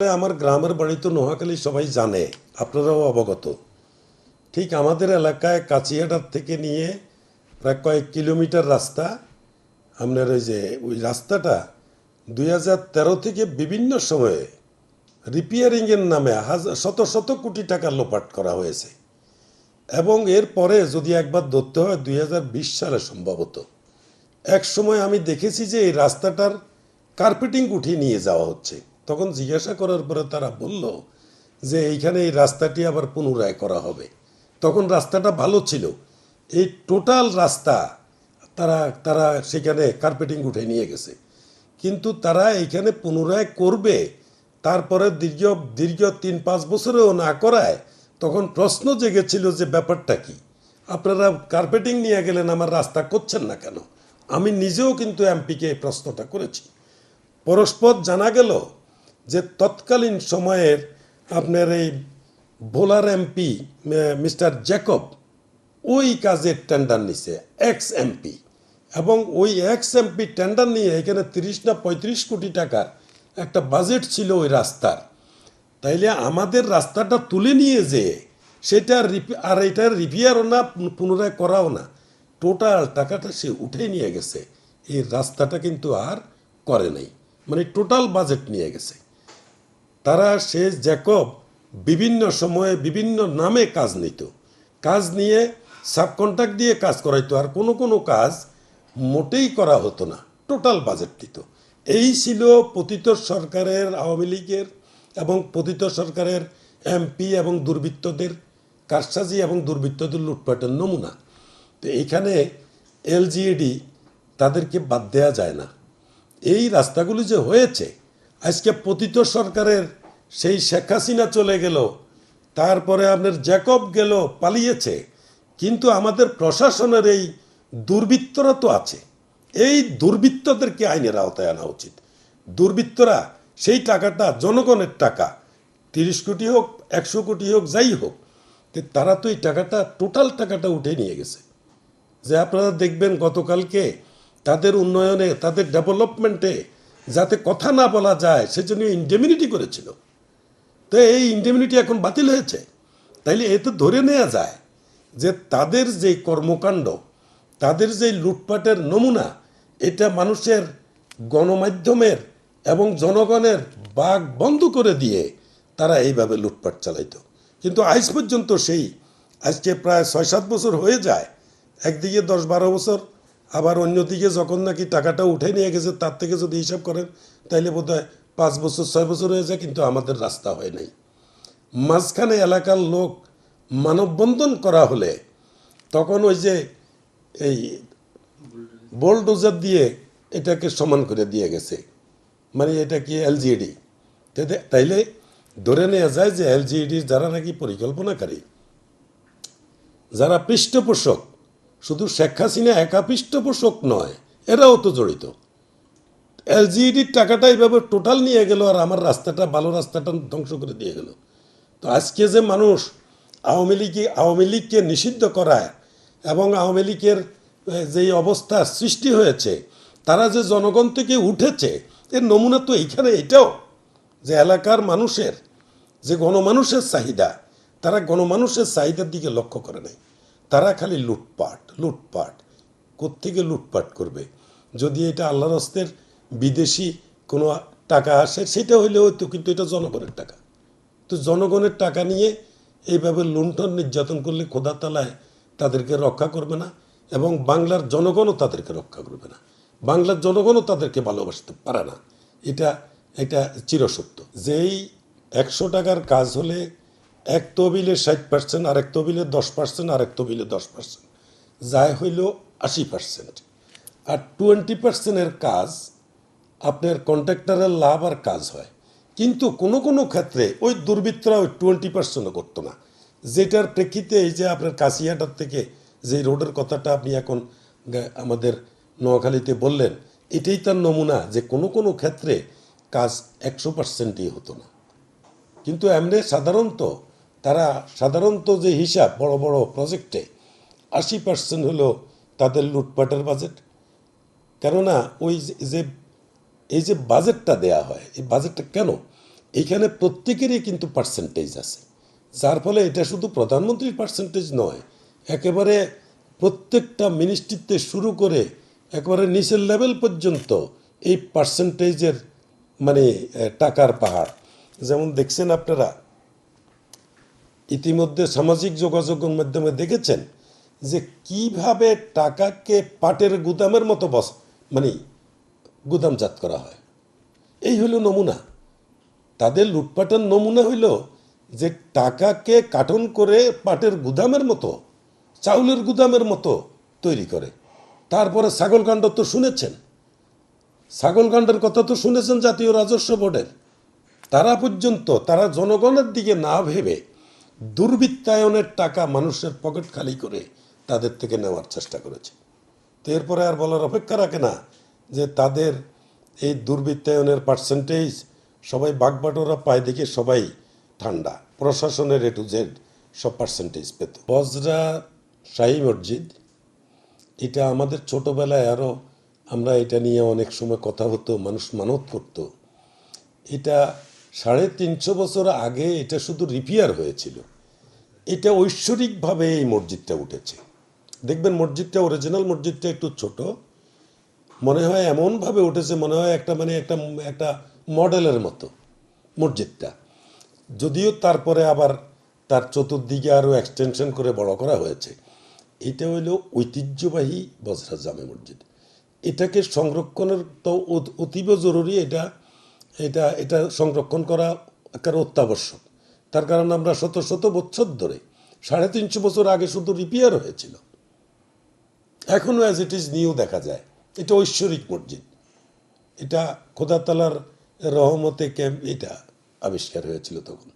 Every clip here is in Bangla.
আমার গ্রামের বাড়ি তো নোয়াখালী, সবাই জানে। আপনারাও অবগত। ঠিক আমাদের এলাকায় কাচিয়াটার থেকে নিয়ে প্রায় কয়েক কিলোমিটার রাস্তা। আপনার ওই যে, ওই রাস্তাটা দুই হাজার তেরো থেকে বিভিন্ন সময়ে রিপেয়ারিংয়ের নামে হাজার শত শত কোটি টাকা লোপাট করা হয়েছে। এবং এরপরে যদি একবার ধরতে হয়, দুই হাজার বিশ সালে সম্ভবত। এক সময় আমি দেখেছি যে এই রাস্তাটার কার্পেটিং উঠিয়ে নিয়ে যাওয়া হচ্ছে। তখন জিজ্ঞাসা করার পরে তারা বলল যে, এইখানে এই রাস্তাটি আবার পুনরায় করা হবে। তখন রাস্তাটা ভালো ছিল। এই টোটাল রাস্তা তারা তারা সেখানে কার্পেটিং উঠে নিয়ে গেছে। কিন্তু তারা এইখানে পুনরায় করবে, তারপরে দীর্ঘ দীর্ঘ তিন, পাঁচ বছরেও না করায় তখন প্রশ্ন জেগেছিল যে, ব্যাপারটা কি? আপনারা কার্পেটিং নিয়ে গেলেন, আমার রাস্তা করছেন না কেন? আমি নিজেও কিন্তু এমপিকে এই প্রশ্নটা করেছি। পরস্পর জানা গেল যে তৎকালীন সময়ের আপনার এই ভোলার এমপি মিস্টার জ্যাকব, ওই কাজের টেন্ডার নিছে এক্স এমপি এবং ওই এক্স এমপি টেন্ডার নিয়ে এখানে তিরিশ না পঁয়ত্রিশ কোটি টাকার একটা বাজেট ছিল ওই রাস্তার। তাইলে আমাদের রাস্তাটা তুলে নিয়ে যে সেটা আর এটা রিপেয়ারও না, পুনরায় করাও না টোটাল টাকাটা সে উঠে নিয়ে গেছে। এই রাস্তাটা কিন্তু আর করে নাই মানে টোটাল বাজেট নিয়ে গেছে। তারা সে জ্যাকব বিভিন্ন সময়ে বিভিন্ন নামে কাজ নিত। কাজ নিয়ে সাবকন্ট্রাক্ট দিয়ে কাজ করাইতো আর কোনো কোনো কাজ মোটেই করা হতো না, টোটাল বাজেট দিত। এই ছিল পতিত সরকারের আওয়ামী লীগের এবং পতিত সরকারের এমপি এবং দুর্বৃত্তদের কারসাজি এবং দুর্বৃত্তদের লুটপাটের নমুনা। তো এইখানে এলজিইডি তাদেরকে বাদ দেওয়া যায় না। এই রাস্তাগুলি যে হয়েছে আজকে পতিত সরকারের সেই শেখ হাসিনা চলে গেল, তারপরে আপনার জ্যাকব গেল, পালিয়েছে। কিন্তু আমাদের প্রশাসনের এই দুর্বৃত্তরা তো আছে। এই দুর্বৃত্তদেরকে আইনের আওতায় আনা উচিত। দুর্বৃত্তরা সেই টাকাটা জনগণের টাকা, তিরিশ কোটি হোক, একশো কোটি হোক, যাই হোক তারা তো এই টাকাটা, টোটাল টাকাটা উঠে নিয়ে গেছে। যে আপনারা দেখবেন গতকালকে তাদের উন্নয়নে, তাদের ডেভেলপমেন্টে যাতে কথা না বলা যায়, সেজন্য ইন্ডেমিনিটি করেছিল। তো এই ইন্ডেমিনিটি এখন বাতিল হয়েছে। তাইলে এ তো ধরে নেওয়া যায় যে তাদের যে কর্মকাণ্ড, তাদের যে লুটপাটের নমুনা, এটা মানুষের গণমাধ্যমের এবং জনগণের বাঘ বন্ধ করে দিয়ে তারা এইভাবে লুটপাট চালাইত। কিন্তু আজ পর্যন্ত সেই, আজকে প্রায় ছয় সাত বছর হয়ে যায়, একদিকে দশ বারো বছর আবার অন্যদিকে যখন নাকি টাকাটা উঠে নিয়ে গেছে, তার থেকে যদি হিসাব করেন, তাইলে বোধ হয় পাঁচ বছর, ছয় বছর হয়ে যায়, কিন্তু আমাদের রাস্তা হয় নাই। মাঝখানে এলাকার লোক মানববন্ধন করা হলে, তখন ওই যে এই বোলডোজার দিয়ে এটাকে সমান করে দিয়ে গেছে। মানে এটা কি এলজিডি তাইলে ধরে নেওয়া যায় যে এলজিডি যারা নাকি পরিকল্পনাকারী, যারা পৃষ্ঠপোষক শুধু শেখ হাসিনা একা পৃষ্ঠপোষক নয়, এরাও তো জড়িত। এলজিইডির টাকাটা এইভাবে টোটাল নিয়ে গেল আর আমার রাস্তাটা, ভালো রাস্তাটা ধ্বংস করে দিয়ে গেল। তো আজকে যে মানুষ আওয়ামী লীগ, আওয়ামী লীগকে নিষিদ্ধ করায় এবং আওয়ামী লীগের যেই অবস্থা সৃষ্টি হয়েছে, তারা যে জনগণ থেকে উঠেছে, এর নমুনা তো এইখানে এটাও যে এলাকার মানুষের, যে গণমানুষের চাহিদা, তারা গণমানুষের চাহিদার দিকে লক্ষ্য করে নাই। তারা খালি লুটপাট লুটপাট। কোত্থেকে লুটপাট করবে? যদি এটা আল্লাহর হস্তের বিদেশি কোনো টাকা আসে, সেটা হইলেও তো কিন্তু এটা জনগণের টাকা। তো জনগণের টাকা নিয়ে এইভাবে লুণ্ঠন নির্যাতন করলে খোদা তালায় তাদেরকে রক্ষা করবে না এবং বাংলার জনগণও তাদেরকে রক্ষা করবে না। বাংলার জনগণও তাদেরকে ভালোবাসতে পারে না। এটা এটা চিরসত্য। যেই একশো টাকার কাজ হলে এক তহবিলে ষাট পার্সেন্ট আর এক তহবিলে দশ পার্সেন্ট আর এক তহবিলে দশ পার্সেন্ট যাই হইল আশি পার্সেন্ট আর টোয়েন্টি পার্সেন্টের কাজ, আপনার কন্ট্রাক্টরের লাভ আর কাজ হয়। কিন্তু কোনো কোনো ক্ষেত্রে ওই দুর্বৃত্তরা ওই টোয়েন্টি পার্সেন্টও করতো না। যেটার প্রেক্ষিতে এই যে আপনার কাশিয়াটার থেকে যে রোডের কথাটা আপনি এখন আমাদের নোয়াখালীতে বললেন, এটাই তার নমুনা যে কোনো কোনো ক্ষেত্রে কাজ একশো পার্সেন্টই হতো না। কিন্তু এমনি সাধারণত তারা সাধারণত যে হিসাব বড় বড় প্রজেক্টে আশি পার্সেন্ট হলো তাদের লুটপাটের বাজেট কেননা ওই যে- এই যে বাজেটটা দেয়া হয়, এই বাজেটটা কেন? এখানে প্রত্যেকেরই কিন্তু পার্সেন্টেজ আছে। যার ফলে এটা শুধু প্রধানমন্ত্রীর পার্সেন্টেজ নয়, একেবারে প্রত্যেকটা মিনিস্ট্রিতে শুরু করে একেবারে নিচের লেভেল পর্যন্ত এই পার্সেন্টেজের মানে টাকার পাহাড়। যেমন দেখছেন আপনারা ইতিমধ্যে সামাজিক যোগাযোগের মাধ্যমে দেখেছেন যে কীভাবে টাকাকে পাটের গুদামের মতো বস মানে গুদামজাত করা হয়। এই হলো নমুনা। তাদের লুটপাটের নমুনা হইল যে টাকাকে কাঠন করে পাটের গুদামের মতো, চাউলের গুদামের মতো তৈরি করে। তারপরে ছাগলকাণ্ড তো শুনেছেন। ছাগলকাণ্ডের কথা তো শুনেছেন জাতীয় রাজস্ব বোর্ডের। তারা পর্যন্ত, তারা জনগণের দিকে না ভেবে দুর্বৃত্তায়নের টাকা মানুষের পকেট খালি করে তাদের থেকে নেওয়ার চেষ্টা করেছে। তো এরপরে আর বলার অপেক্ষা রাখে না যে তাদের এই দুর্বৃত্তায়নের পার্সেন্টেজ সবাই বাগবাটোরা পায় দেখে সবাই ঠান্ডা। প্রশাসনের এ টু জেড সব পার্সেন্টেজ পেত। বজরা শাহী মসজিদ, এটা আমাদের ছোটোবেলায় আরও আমরা এটা নিয়ে অনেক সময় কথা হতো, মানুষ মানত করতো। এটা সাড়ে তিনশো বছর আগে এটা শুধু রিপেয়ার হয়েছিল। এটা ঐশ্বরিকভাবে এই মসজিদটা উঠেছে। দেখবেন মসজিদটা অরিজিনাল মসজিদটা একটু ছোট। মনে হয় এমনভাবে উঠেছে, মনে হয় একটা মানে একটা একটা মডেলের মতো মসজিদটা। যদিও তারপরে আবার তার চতুর্দিকে আরও এক্সটেনশন করে বড় করা হয়েছে। এটা হইল ঐতিহ্যবাহী বজরা জামে মসজিদ। এটাকে সংরক্ষণের তো অত- অতীব জরুরি এটা এটা এটা সংরক্ষণ করা একেবারে অত্যাবশ্যক। তার কারণ আমরা শত শত বছর ধরে, সাড়ে তিনশো বছর আগে শুধু রিপেয়ার হয়েছিল। এখনও অ্যাজ ইট ইজ নিউ দেখা যায়। এটা ঐশ্বরিক মসজিদ। এটা খোদা তালার রহমতে ক্যাম্প এটা আবিষ্কার হয়েছিল তখন।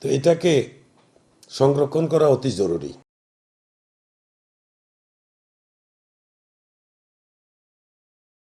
তো এটাকে সংরক্ষণ করা অতি জরুরি।